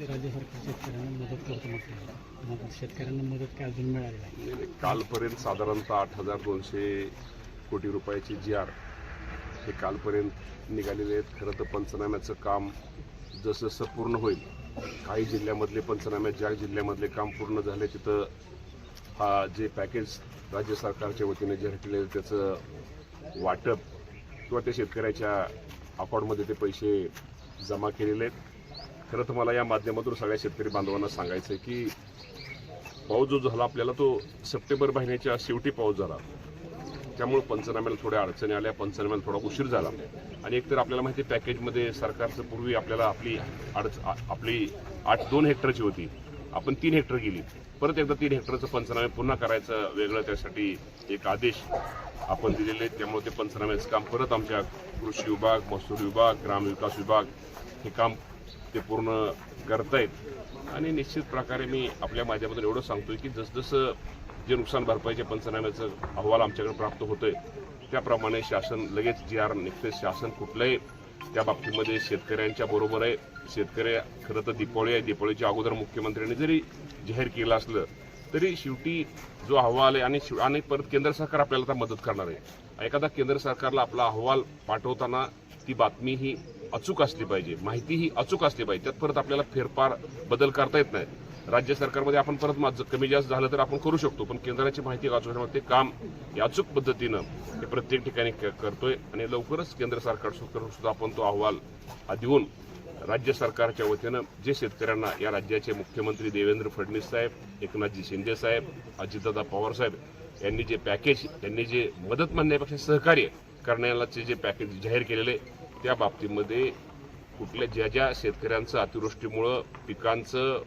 राज्य सरकार शेतकऱ्यांना मदत करतो म्हटलं. मग शेतकऱ्यांना मदत काय अजून मिळाली नाही. कालपर्यंत साधारणतः आठ हजार दोनशे कोटी रुपयाचे जी आर हे कालपर्यंत निघालेले आहेत. खरं तर पंचनाम्याचं काम जसजसं पूर्ण होईल काही जिल्ह्यामधले पंचनामे ज्या जिल्ह्यामधले काम पूर्ण झाले तिथं हा जे पॅकेज राज्य सरकारच्या वतीने जे हटले त्याचं वाटप किंवा त्या शेतकऱ्याच्या अकाउंटमध्ये ते पैसे जमा केलेले आहेत. खरं तर मला या माध्यमातून सगळ्या शेतकरी बांधवांना सांगायचं आहे की पाऊस जो झाला आपल्याला तो सप्टेंबर महिन्याच्या शेवटी पाऊस झाला. त्यामुळे पंचनाम्याला थोड्या अडचणी आल्या पंचनाम्याला थोडा उशीर झाला. आणि एकतर आपल्याला माहिती आहे पॅकेजमध्ये सरकारचं पूर्वी आपल्याला आपली अडच आपली आठ दोन हेक्टरची होती. आपण तीन हेक्टर गेली. परत एकदा तीन हेक्टरचं पंचनामे पुन्हा करायचं वेगळं त्यासाठी एक आदेश आपण दिलेले आहेत. त्यामुळे ते पंचनाम्याचं काम परत आमच्या कृषी विभाग महसूल विभाग ग्रामविकास विभाग हे काम ते पूर्ण करतायत. आणि निश्चित प्रकारे मी आपल्या माझ्यामधून एवढं सांगतोय की जसजसं जे नुकसान भरपाईच्या पंचनाम्याचं अहवाल आमच्याकडे प्राप्त होतोय त्याप्रमाणे शासन लगेच जी आर निघते शासन कुठलंही त्या बाबतीमध्ये शेतकऱ्यांच्या बरोबर आहे. शेतकरी खरं तर दिपावळी आहे. दिपावळीच्या अगोदर मुख्यमंत्र्यांनी जरी जाहीर केलं असलं तरी शेवटी जो अहवाल आहे आणि शिव- आणि परत केंद्र सरकार आपल्याला आता मदत करणार आहे. एखादा केंद्र सरकारला आपला अहवाल पाठवताना ती बातमी ही अचूक असली पाहिजे. माहिती ही अचूक असली पाहिजे. त्यात परत आपल्याला फेरफार बदल करता येत नाही. राज्य सरकारमध्ये आपण परत माझं कमी जास्त झालं तर आपण करू शकतो पण केंद्राची माहिती वाचवण्यामध्ये ते काम या अचूक पद्धतीनं हे प्रत्येक ठिकाणी क- करतोय आणि लवकरच केंद्र सरकार सुद्धा आपण तो अहवाल देऊन राज्य सरकारच्या वतीनं जे शेतकऱ्यांना या राज्याचे मुख्यमंत्री देवेंद्र फडणवीस साहेब एकनाथजी शिंदे साहेब अजितदादा पवार साहेब यांनी जे पॅकेज यांनी जे मदत मानण्यापेक्षा सहकार्य करण्याचे जे पॅकेज जाहीर केलेले त्या बाबतीमध्ये कुठल्या ज्या ज्या शेतकऱ्यांचं अतिवृष्टीमुळं पिकांचं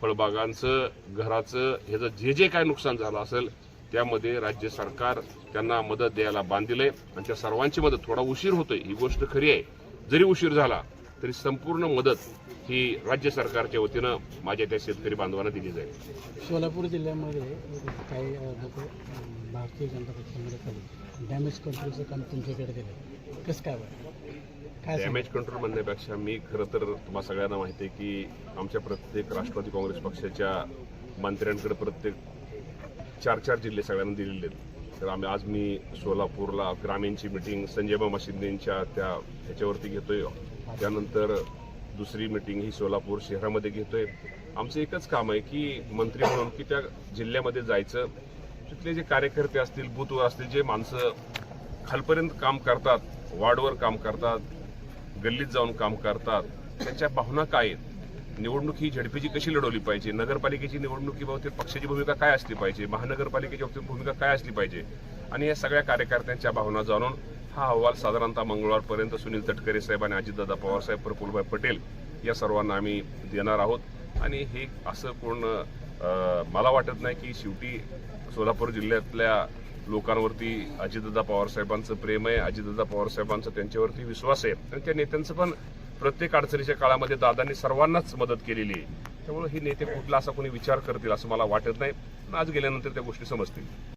फळबागांचं घराचं ह्याचं जे जे काय नुकसान झालं असेल त्यामध्ये राज्य सरकार त्यांना मदत द्यायला बांधिलंय. आणि त्या सर्वांची मदत थोडा उशीर होतोय ही गोष्ट खरी आहे. जरी उशीर झाला तरी संपूर्ण मदत ही राज्य सरकारच्या वतीनं माझ्या त्या शेतकरी बांधवांना दिली जाईल. सोलापूर जिल्ह्यामध्ये काही लोक भारतीय जनता पक्षामध्ये डॅमेज कंट्रोलचं काम तुमच्याकडे दिलं कसं काय? डॅमेज कंट्रोल म्हणण्यापेक्षा मी खरं तर तुम्हाला सगळ्यांना माहिती आहे की आमच्या प्रत्येक राष्ट्रवादी काँग्रेस पक्षाच्या मंत्र्यांकडे प्रत्येक चार चार जिल्हे सगळ्यांना दिलेले आहेत. तर आम्ही आज मी सोलापूरला ग्रामीणची मिटिंग संजय मामा शिंदेच्या त्या ह्याच्यावरती घेतोय. त्यानंतर दुसरी मिटिंग ही सोलापूर शहरामध्ये घेतोय. आमचं एकच काम आहे की मंत्री म्हणून की त्या जिल्ह्यामध्ये जायचं. तिथले जे कार्यकर्ते असतील बूथवर असतील जे माणसं खालपर्यंत काम करतात वार्डवर काम करतात गल्लीत जाऊन काम करतात त्यांच्या भावना काय आहेत? निवडणूक ही झडपीची कशी लढवली पाहिजे? नगरपालिकेची निवडणुकी बाबतीत पक्षाची भूमिका काय असली पाहिजे? महानगरपालिकेच्या बाबतीत भूमिका काय असली पाहिजे? आणि या सगळ्या कार्यकर्त्यांच्या भावना जाणून हा अहवाल साधारणतः मंगळवारपर्यंत सुनील तटकरे साहेब आणि अजितदादा पवारसाहेब प्रफुल्लभाई पटेल या सर्वांना आम्ही देणार आहोत. आणि हे असं कोण मला वाटत नाही की शेवटी सोलापूर जिल्ह्यातल्या लोकांवरती अजितदादा पवारसाहेबांचं प्रेम आहे अजितदादा पवारसाहेबांचा त्यांच्यावरती विश्वास आहे. आणि त्या नेत्यांचं पण प्रत्येक अडचणीच्या काळामध्ये दादांनी सर्वांनाच मदत केलेली आहे. त्यामुळे हे नेते कुठला असा कोणी विचार करतील असं मला वाटत नाही. पण आज गेल्यानंतर त्या गोष्टी समजतील.